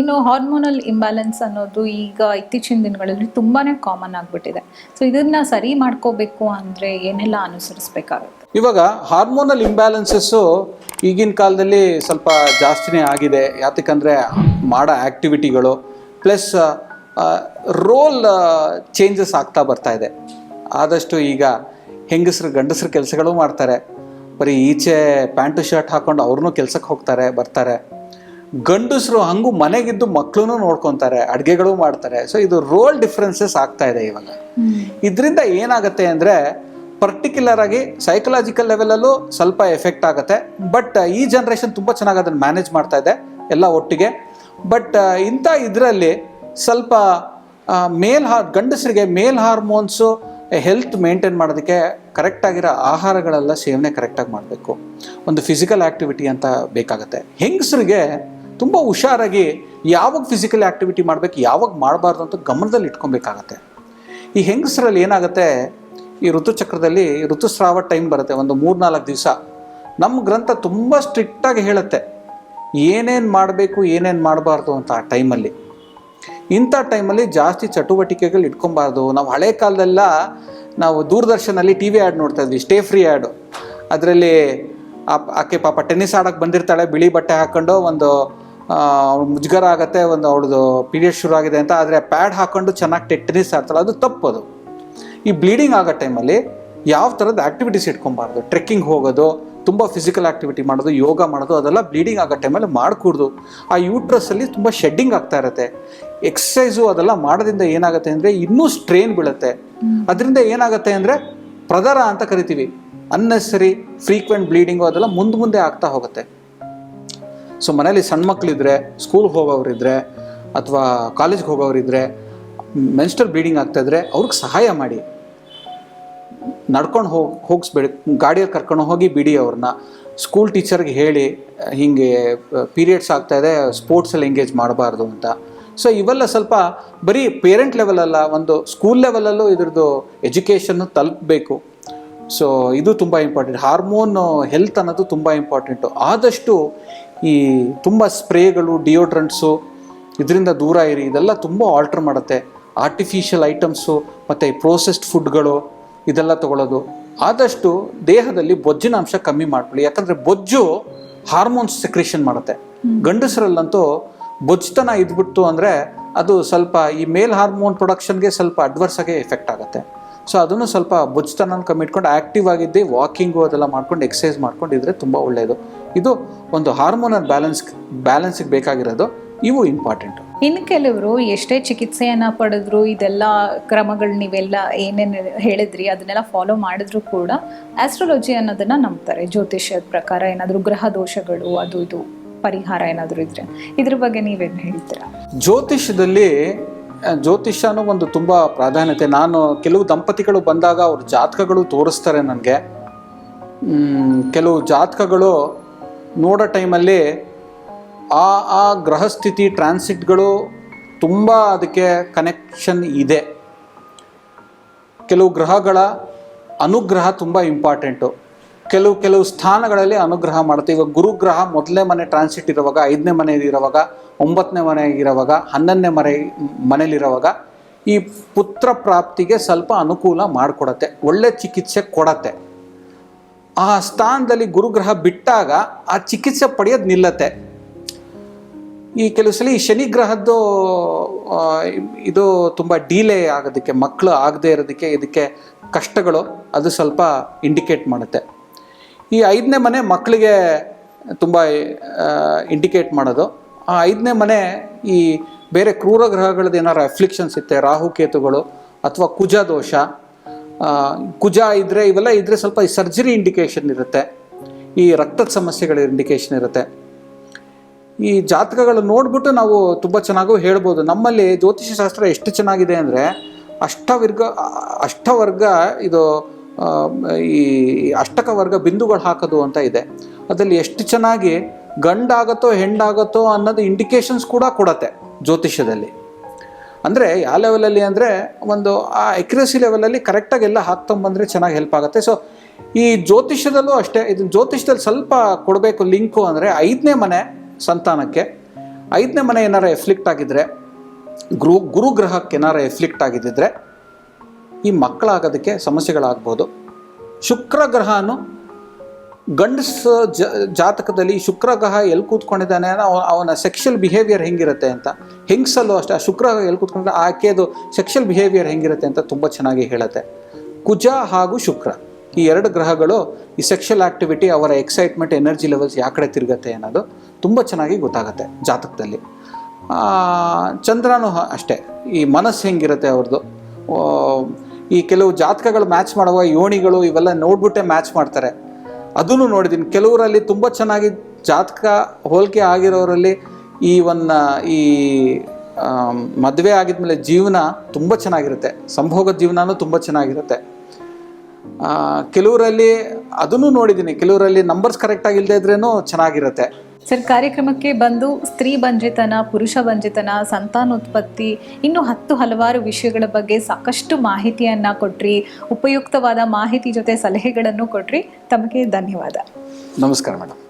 ಇನ್ನು hormonal imbalance ಅನ್ನೋದು ಈಗ ಇತ್ತೀಚಿನ ದಿನಗಳಲ್ಲಿ ತುಂಬಾನೇ ಕಾಮನ್ ಆಗಿಬಿಟ್ಟಿದೆ. ಸೊ ಇದನ್ನ ಸರಿ ಮಾಡ್ಕೋಬೇಕು ಅಂದ್ರೆ ಏನೆಲ್ಲ ಅನುಸರಿಸಬೇಕಾಗುತ್ತೆ? ಇವಾಗ ಹಾರ್ಮೋನಲ್ ಇಂಬ್ಯಾಲೆನ್ಸಸ್ಸು ಈಗಿನ ಕಾಲದಲ್ಲಿ ಸ್ವಲ್ಪ ಜಾಸ್ತಿನೇ ಆಗಿದೆ. ಯಾತಕ್ಕಂದರೆ ಮಾಡೋ ಆ್ಯಕ್ಟಿವಿಟಿಗಳು ಪ್ಲಸ್ ರೋಲ್ ಚೇಂಜಸ್ ಆಗ್ತಾ ಬರ್ತಾ ಇದೆ. ಆದಷ್ಟು ಈಗ ಹೆಂಗಸರು, ಗಂಡಸರು ಕೆಲಸಗಳು ಮಾಡ್ತಾರೆ. ಬರೀ ಈಚೆ ಪ್ಯಾಂಟು, ಶರ್ಟ್ ಹಾಕೊಂಡು ಅವ್ರನ್ನೂ ಕೆಲ್ಸಕ್ಕೆ ಹೋಗ್ತಾರೆ, ಬರ್ತಾರೆ. ಗಂಡಸರು ಹಂಗೂ ಮನೆಗಿದ್ದು ಮಕ್ಕಳೂ ನೋಡ್ಕೊತಾರೆ ಅಡುಗೆಗಳು ಮಾಡ್ತಾರೆ. ಸೊ ಇದು ರೋಲ್ ಡಿಫ್ರೆನ್ಸಸ್ ಆಗ್ತಾ ಇದೆ ಇವಾಗ. ಇದರಿಂದ ಏನಾಗುತ್ತೆ ಅಂದರೆ ಪರ್ಟಿಕ್ಯುಲರ್ ಆಗಿ ಸೈಕಲಾಜಿಕಲ್ ಲೆವೆಲಲ್ಲೂ ಸ್ವಲ್ಪ ಎಫೆಕ್ಟ್ ಆಗುತ್ತೆ. ಬಟ್ ಈ ಜನ್ರೇಷನ್ ತುಂಬ ಚೆನ್ನಾಗಿ ಅದನ್ನು ಮ್ಯಾನೇಜ್ ಮಾಡ್ತಾ ಇದೆ ಎಲ್ಲ ಒಟ್ಟಿಗೆ. ಬಟ್ ಇಂಥ ಇದರಲ್ಲಿ ಸ್ವಲ್ಪ ಮೇಲ್ ಹಾರ್ ಗಂಡಸರಿಗೆ ಮೇಲ್ ಹಾರ್ಮೋನ್ಸು ಹೆಲ್ತ್ ಮೇಂಟೈನ್ ಮಾಡೋದಕ್ಕೆ ಕರೆಕ್ಟಾಗಿರೋ ಆಹಾರಗಳೆಲ್ಲ ಸೇವನೆ ಕರೆಕ್ಟಾಗಿ ಮಾಡಬೇಕು. ಒಂದು ಫಿಸಿಕಲ್ ಆ್ಯಕ್ಟಿವಿಟಿ ಅಂತ ಬೇಕಾಗುತ್ತೆ. ಹೆಂಗಸರಿಗೆ ತುಂಬ ಹುಷಾರಾಗಿ ಯಾವಾಗ ಫಿಸಿಕಲ್ ಆ್ಯಕ್ಟಿವಿಟಿ ಮಾಡಬೇಕು, ಯಾವಾಗ ಮಾಡಬಾರ್ದು ಅಂತ ಗಮನದಲ್ಲಿ ಇಟ್ಕೊಬೇಕಾಗತ್ತೆ. ಈ ಹೆಂಗಸರಲ್ಲಿ ಏನಾಗುತ್ತೆ, ಈ ಋತುಚಕ್ರದಲ್ಲಿ ಋತುಸ್ರಾವ ಟೈಮ್ ಬರುತ್ತೆ, ಒಂದು ಮೂರ್ನಾಲ್ಕು ದಿವಸ. ನಮ್ಮ ಗ್ರಂಥ ತುಂಬ ಸ್ಟ್ರಿಕ್ಟಾಗಿ ಹೇಳುತ್ತೆ, ಏನೇನು ಮಾಡಬೇಕು, ಏನೇನು ಮಾಡಬಾರ್ದು ಅಂತ ಆ ಟೈಮಲ್ಲಿ ಇಂಥ ಟೈಮಲ್ಲಿ ಜಾಸ್ತಿ ಚಟುವಟಿಕೆಗಳು ಇಟ್ಕೊಬಾರ್ದು. ನಾವು ಹಳೆ ಕಾಲದೆಲ್ಲ ನಾವು ದೂರದರ್ಶನಲ್ಲಿ ಟಿ ವಿ ಆ್ಯಡ್ ನೋಡ್ತಾ ಇದ್ವಿ ಸ್ಟೇ ಫ್ರೀ ಆ್ಯಡು ಅದರಲ್ಲಿ ಆಕೆ ಪಾಪ ಟೆನ್ನಿಸ್ ಆಡೋಕ್ಕೆ ಬಂದಿರ್ತಾಳೆ, ಬಿಳಿ ಬಟ್ಟೆ ಹಾಕ್ಕೊಂಡು ಒಂದು ಮುಜುಗರ ಆಗುತ್ತೆ, ಒಂದು ಅವಳದು ಪೀರಿಯಡ್ ಶುರು ಆಗಿದೆ ಅಂತ, ಆದರೆ ಪ್ಯಾಡ್ ಹಾಕೊಂಡು ಚೆನ್ನಾಗಿ ಟೆನ್ನಿಸ್ ಆಡ್ತಾಳೆ, ಅದು ತಪ್ಪದು. ಈ ಬ್ಲೀಡಿಂಗ್ ಆಗೋ ಟೈಮಲ್ಲಿ ಯಾವ ಥರದ ಆ್ಯಕ್ಟಿವಿಟೀಸ್ ಇಟ್ಕೊಬಾರ್ದು? ಟ್ರೆಕ್ಕಿಂಗ್ ಹೋಗೋದು, ತುಂಬ ಫಿಸಿಕಲ್ ಆ್ಯಕ್ಟಿವಿಟಿ ಮಾಡೋದು, ಯೋಗ ಮಾಡೋದು, ಅದೆಲ್ಲ ಬ್ಲೀಡಿಂಗ್ ಆಗೋ ಟೈಮಲ್ಲಿ ಮಾಡಕೂಡ್ದು. ಆ ಯೂಟ್ರಸ್ಸಲ್ಲಿ ತುಂಬ ಶೆಡ್ಡಿಂಗ್ ಆಗ್ತಾ ಇರುತ್ತೆ. ಎಕ್ಸಸೈಸು ಅದೆಲ್ಲ ಮಾಡೋದ್ರಿಂದ ಏನಾಗುತ್ತೆ ಅಂದರೆ ಇನ್ನೂ ಸ್ಟ್ರೈನ್ ಬೀಳುತ್ತೆ. ಅದರಿಂದ ಏನಾಗುತ್ತೆ ಅಂದರೆ ಪ್ರದರ ಅಂತ ಕರಿತೀವಿ. ಅನ್ನೆಸರಿ ಫ್ರೀಕ್ವೆಂಟ್ ಬ್ಲೀಡಿಂಗು ಅದೆಲ್ಲ ಮುಂದೆ ಮುಂದೆ ಆಗ್ತಾ ಹೋಗುತ್ತೆ. ಸೊ ಮನೇಲಿ ಸಣ್ಣ ಮಕ್ಕಳಿದ್ರೆ ಸ್ಕೂಲ್ಗೆ ಹೋಗೋರಿದ್ರೆ ಅಥವಾ ಕಾಲೇಜ್ಗೆ ಹೋಗೋರಿದ್ರೆ ಮೆನ್ಸ್ಟರ್ ಬ್ಲೀಡಿಂಗ್ ಆಗ್ತಾ ಇದ್ರೆ ಅವ್ರಿಗೆ ಸಹಾಯ ಮಾಡಿ. ನಡ್ಕೊಂಡು ಹೋಗಿ, ಹೋಗಿಸ್ಬೇಡಿ. ಗಾಡಿಯಲ್ಲಿ ಕರ್ಕೊಂಡು ಹೋಗಿ ಬಿಡಿ ಅವ್ರನ್ನ ಸ್ಕೂಲ್ ಟೀಚರ್ಗೆ ಹೇಳಿ, ಹೀಗೆ ಪೀರಿಯಡ್ಸ್ ಆಗ್ತಾಯಿದೆ ಸ್ಪೋರ್ಟ್ಸಲ್ಲಿ ಎಂಗೇಜ್ ಮಾಡಬಾರ್ದು ಅಂತ. ಸೊ ಇವೆಲ್ಲ ಸ್ವಲ್ಪ ಬರೀ ಪೇರೆಂಟ್ ಲೆವೆಲಲ್ಲ ಒಂದು ಸ್ಕೂಲ್ ಲೆವೆಲಲ್ಲೂ ಇದ್ರದ್ದು ಎಜುಕೇಷನ್ನು ತಲುಪಬೇಕು. ಸೊ ಇದು ತುಂಬ ಇಂಪಾರ್ಟೆಂಟ್ ಹಾರ್ಮೋನ್ ಹೆಲ್ತ್ ಅನ್ನೋದು ತುಂಬ ಇಂಪಾರ್ಟೆಂಟು ಆದಷ್ಟು ಈ ತುಂಬ ಸ್ಪ್ರೇಗಳು ಡಿಯೋಡ್ರೆಂಟ್ಸು ಇದರಿಂದ ದೂರ ಇರಿ ಇದೆಲ್ಲ ತುಂಬ ಆಲ್ಟ್ರ್ ಮಾಡುತ್ತೆ. ಆರ್ಟಿಫಿಷಿಯಲ್ ಐಟಮ್ಸು ಮತ್ತು ಪ್ರೋಸೆಸ್ಡ್ ಫುಡ್ಗಳು ಇದೆಲ್ಲ ತಗೊಳ್ಳೋದು. ಆದಷ್ಟು ದೇಹದಲ್ಲಿ ಬೊಜ್ಜಿನ ಅಂಶ ಕಮ್ಮಿ ಮಾಡ್ಕೊಳ್ಳಿ. ಯಾಕಂದರೆ ಬೊಜ್ಜು ಹಾರ್ಮೋನ್ಸ್ ಸೆಕ್ರೇಷನ್ ಮಾಡುತ್ತೆ. ಗಂಡಸರಲ್ಲಂತೂ ಬೊಜ್ತನ ಇದ್ಬಿಡ್ತು ಅಂದರೆ ಅದು ಸ್ವಲ್ಪ ಈ ಮೇಲ್ ಹಾರ್ಮೋನ್ ಪ್ರೊಡಕ್ಷನ್ಗೆ ಸ್ವಲ್ಪ ಅಡ್ವರ್ಸ್ ಆಗಿ ಎಫೆಕ್ಟ್ ಆಗುತ್ತೆ. ಸೊ ಅದನ್ನು ಸ್ವಲ್ಪ ಬೊಜ್ತನ ಕಮ್ಮಿ ಇಟ್ಕೊಂಡು ಆ್ಯಕ್ಟಿವ್ ಆಗಿದ್ದು ವಾಕಿಂಗು ಅದೆಲ್ಲ ಮಾಡ್ಕೊಂಡು ಎಕ್ಸಸೈಸ್ ಮಾಡ್ಕೊಂಡು ಇದ್ರೆ ತುಂಬ ಒಳ್ಳೆಯದು ಇದು ಒಂದು ಹಾರ್ಮೋನಲ್ ಬ್ಯಾಲೆನ್ಸ್ ಬ್ಯಾಲೆನ್ಸಿಗೆ ಬೇಕಾಗಿರೋದು. ಇವು ಇಂಪಾರ್ಟೆಂಟು ಇನ್ನು ಕೆಲವರು ಎಷ್ಟೇ ಚಿಕಿತ್ಸೆಯನ್ನು ಪಡೆದ್ರು ಇದೆಲ್ಲ ಕ್ರಮಗಳು ನೀವೆಲ್ಲ ಏನೇನು ಹೇಳಿದ್ರಿ ಅದನ್ನೆಲ್ಲ ಫಾಲೋ ಮಾಡಿದ್ರು ಕೂಡ ಆಸ್ಟ್ರಾಲಜಿ ಅನ್ನೋದನ್ನ ನಂಬ್ತಾರೆ. ಜ್ಯೋತಿಷ್ಯದ ಪ್ರಕಾರ ಏನಾದರೂ ಗ್ರಹ ದೋಷಗಳು ಅದು ಇದು ಪರಿಹಾರ ಏನಾದರೂ ಇದ್ರೆ. ಇದ್ರ ಬಗ್ಗೆ ನೀವೇನು ಹೇಳ್ತೀರಾ ಜ್ಯೋತಿಷ್ಯದಲ್ಲಿ ಜ್ಯೋತಿಷ್ಯನೂ ಒಂದು ತುಂಬ ಪ್ರಾಧಾನ್ಯತೆ. ನಾನು ಕೆಲವು ದಂಪತಿಗಳು ಬಂದಾಗ ಅವ್ರ ಜಾತಕಗಳು ತೋರಿಸ್ತಾರೆ ನನಗೆ. ಕೆಲವು ಜಾತಕಗಳು ನೋಡೋ ಟೈಮಲ್ಲಿ ಆ ಆ ಗ್ರಹಸ್ಥಿತಿ ಟ್ರಾನ್ಸಿಟ್ಗಳು ತುಂಬ ಅದಕ್ಕೆ ಕನೆಕ್ಷನ್ ಇದೆ. ಕೆಲವು ಗ್ರಹಗಳ ಅನುಗ್ರಹ ತುಂಬ ಇಂಪಾರ್ಟೆಂಟು ಕೆಲವು ಕೆಲವು ಸ್ಥಾನಗಳಲ್ಲಿ ಅನುಗ್ರಹ ಮಾಡುತ್ತೆ. ಇವಾಗ ಗುರುಗ್ರಹ ಮೊದಲನೇ ಮನೆ ಟ್ರಾನ್ಸಿಟ್ ಇರುವಾಗ, ಐದನೇ ಮನೆಯಲ್ಲಿರುವಾಗ ಒಂಬತ್ತನೇ ಮನೆ ಇರುವಾಗ, ಹನ್ನೊಂದನೇ ಮನೆ ಮನೇಲಿರುವಾಗ ಈ ಪುತ್ರ ಪ್ರಾಪ್ತಿಗೆ ಸ್ವಲ್ಪ ಅನುಕೂಲ ಮಾಡಿಕೊಡತ್ತೆ. ಒಳ್ಳೆ ಚಿಕಿತ್ಸೆ ಕೊಡತ್ತೆ. ಆ ಸ್ಥಾನದಲ್ಲಿ ಗುರುಗ್ರಹ ಬಿಟ್ಟಾಗ ಆ ಚಿಕಿತ್ಸೆ ಪಡೆಯೋದು ನಿಲ್ಲತ್ತೆ. ಈ ಕೆಲವು ಸಲ ಈ ಶನಿ ಗ್ರಹದ್ದು ಇದು ತುಂಬ ಡೀಲೇ ಆಗೋದಕ್ಕೆ ಮಕ್ಕಳು ಆಗದೇ ಇರೋದಕ್ಕೆ ಇದಕ್ಕೆ ಕಷ್ಟಗಳು, ಅದು ಸ್ವಲ್ಪ ಇಂಡಿಕೇಟ್ ಮಾಡುತ್ತೆ. ಈ ಐದನೇ ಮನೆ ಮಕ್ಕಳಿಗೆ ತುಂಬ ಇಂಡಿಕೇಟ್ ಮಾಡೋದು. ಆ ಐದನೇ ಮನೆ ಈ ಬೇರೆ ಕ್ರೂರ ಗ್ರಹಗಳದ್ದು ಏನಾರು ಅಫ್ಲಿಕ್ಷನ್ಸ್ ಇತ್ತೆ ರಾಹುಕೇತುಗಳು ಅಥವಾ ಕುಜ ದೋಷ ಕುಜ ಇದ್ದರೆ ಇವೆಲ್ಲ ಇದ್ದರೆ ಸ್ವಲ್ಪ ಸರ್ಜರಿ ಇಂಡಿಕೇಶನ್ ಇರುತ್ತೆ. ಈ ರಕ್ತದ ಸಮಸ್ಯೆಗಳ ಇಂಡಿಕೇಶನ್ ಇರುತ್ತೆ. ಈ ಜಾತಕಗಳು ನೋಡ್ಬಿಟ್ಟು ನಾವು ತುಂಬ ಚೆನ್ನಾಗೂ ಹೇಳ್ಬೋದು. ನಮ್ಮಲ್ಲಿ ಜ್ಯೋತಿಷ್ಯ ಶಾಸ್ತ್ರ ಎಷ್ಟು ಚೆನ್ನಾಗಿದೆ ಅಂದರೆ ಅಷ್ಟವರ್ಗ ಅಷ್ಟವರ್ಗ ಇದು ಈ ಅಷ್ಟಕ ವರ್ಗ ಬಿಂದುಗಳು ಹಾಕೋದು ಅಂತ ಇದೆ. ಅದರಲ್ಲಿ ಎಷ್ಟು ಚೆನ್ನಾಗಿ ಗಂಡಾಗತ್ತೋ ಹೆಣ್ಣಾಗತ್ತೋ ಅನ್ನೋದು ಇಂಡಿಕೇಶನ್ಸ್ ಕೂಡ ಕೊಡತ್ತೆ ಜ್ಯೋತಿಷ್ಯದಲ್ಲಿ. ಅಂದರೆ ಯಾವ ಲೆವೆಲಲ್ಲಿ ಅಂದರೆ ಒಂದು ಆ ಎಕ್ಯುರಸಿ ಲೆವೆಲಲ್ಲಿ ಕರೆಕ್ಟಾಗಿ ಎಲ್ಲ ಹಾಕ್ತೊಂಬಂದರೆ ಚೆನ್ನಾಗಿ ಹೆಲ್ಪ್ ಆಗುತ್ತೆ. ಸೊ ಈ ಜ್ಯೋತಿಷ್ಯದಲ್ಲೂ ಅಷ್ಟೇ ಇದನ್ನ ಜ್ಯೋತಿಷ್ಯದಲ್ಲಿ ಸ್ವಲ್ಪ ಕೊಡಬೇಕು ಲಿಂಕು ಅಂದರೆ ಐದನೇ ಮನೆ ಸಂತಾನಕ್ಕೆ. ಐದನೇ ಮನೆ ಏನಾರ ಎಫ್ಲಿಕ್ಟ್ ಆಗಿದ್ದರೆ ಗುರು ಗುರುಗ್ರಹಕ್ಕೆ ಏನಾರ ಎಫ್ಲಿಕ್ಟ್ ಆಗಿದ್ದಿದ್ರೆ, ಈ ಮಕ್ಕಳಾಗೋದಕ್ಕೆ ಸಮಸ್ಯೆಗಳಾಗ್ಬೋದು. ಶುಕ್ರ ಗ್ರಹನು ಗಂಡಸ ಜಾತಕದಲ್ಲಿ ಶುಕ್ರ ಗ್ರಹ ಎಲ್ಲಿ ಕೂತ್ಕೊಂಡಿದ್ದಾನೆ ಅವನ ಸೆಕ್ಷುಯಲ್ ಬಿಹೇವಿಯರ್ ಹೆಂಗಿರುತ್ತೆ ಅಂತ. ಹೆಂಗ್ಸಲ್ಲೂ ಅಷ್ಟೇ, ಆ ಶುಕ್ರ ಎಲ್ಲಿ ಕೂತ್ಕೊಂಡ್ರೆ ಆಕೆದು ಸೆಕ್ಷುಯಲ್ ಬಿಹೇವಿಯರ್ ಹೆಂಗಿರುತ್ತೆ ಅಂತ ತುಂಬ ಚೆನ್ನಾಗಿ ಹೇಳುತ್ತೆ. ಕುಜ ಹಾಗೂ ಶುಕ್ರ, ಈ ಎರಡು ಗ್ರಹಗಳು ಈ ಸೆಕ್ಷುಯಲ್ ಆಕ್ಟಿವಿಟಿ ಅವರ ಎಕ್ಸೈಟ್ಮೆಂಟ್ ಎನರ್ಜಿ ಲೆವೆಲ್ಸ್ ಯಾವ ಕಡೆ ತಿರುಗತ್ತೆ ಅನ್ನೋದು ತುಂಬ ಚೆನ್ನಾಗಿ ಗೊತ್ತಾಗುತ್ತೆ ಜಾತಕದಲ್ಲಿ. ಚಂದ್ರನೂ ಅಷ್ಟೇ, ಈ ಮನಸ್ಸು ಹೆಂಗಿರುತ್ತೆ ಅವ್ರದ್ದು ಈ ಕೆಲವು ಜಾತಕಗಳು ಮ್ಯಾಚ್ ಮಾಡುವ ಯೋಣಿಗಳು ಇವೆಲ್ಲ ನೋಡ್ಬಿಟ್ಟೆ ಮ್ಯಾಚ್ ಮಾಡ್ತಾರೆ. ಅದನ್ನು ನೋಡಿದ್ದೀನಿ. ಕೆಲವರಲ್ಲಿ ತುಂಬ ಚೆನ್ನಾಗಿ ಜಾತಕ ಹೋಲಿಕೆ ಆಗಿರೋರಲ್ಲಿ ಈ ಒಂದು, ಈ ಮದುವೆ ಆಗಿದ್ಮೇಲೆ ಜೀವನ ತುಂಬ ಚೆನ್ನಾಗಿರುತ್ತೆ. ಸಂಭೋಗದ ಜೀವನನೂ ತುಂಬ ಚೆನ್ನಾಗಿರುತ್ತೆ. ಕೆಲವರಲ್ಲಿ ಅದನ್ನು ನೋಡಿದ್ದೀನಿ. ಕೆಲವರಲ್ಲಿ ನಂಬರ್ಸ್ ಕರೆಕ್ಟಾಗಿ ಇಲ್ಲದೇ ಇದ್ರೇನು ಚೆನ್ನಾಗಿರುತ್ತೆ. ಸರ್, ಕಾರ್ಯಕ್ರಮಕ್ಕೆ ಬಂದು ಸ್ತ್ರೀ ಬಂಜಿತನ ಪುರುಷ ಬಂಜಿತನ ಸಂತಾನೋತ್ಪತ್ತಿ, ಇನ್ನು ಹತ್ತು ಹಲವಾರು ವಿಷಯಗಳ ಬಗ್ಗೆ ಸಾಕಷ್ಟು ಮಾಹಿತಿಯನ್ನ ಕೊಟ್ರಿ, ಉಪಯುಕ್ತವಾದ ಮಾಹಿತಿ ಜೊತೆ ಸಲಹೆಗಳನ್ನು ಕೊಟ್ರಿ. ತಮಗೆ ಧನ್ಯವಾದ. ನಮಸ್ಕಾರ, ಮೇಡಮ್.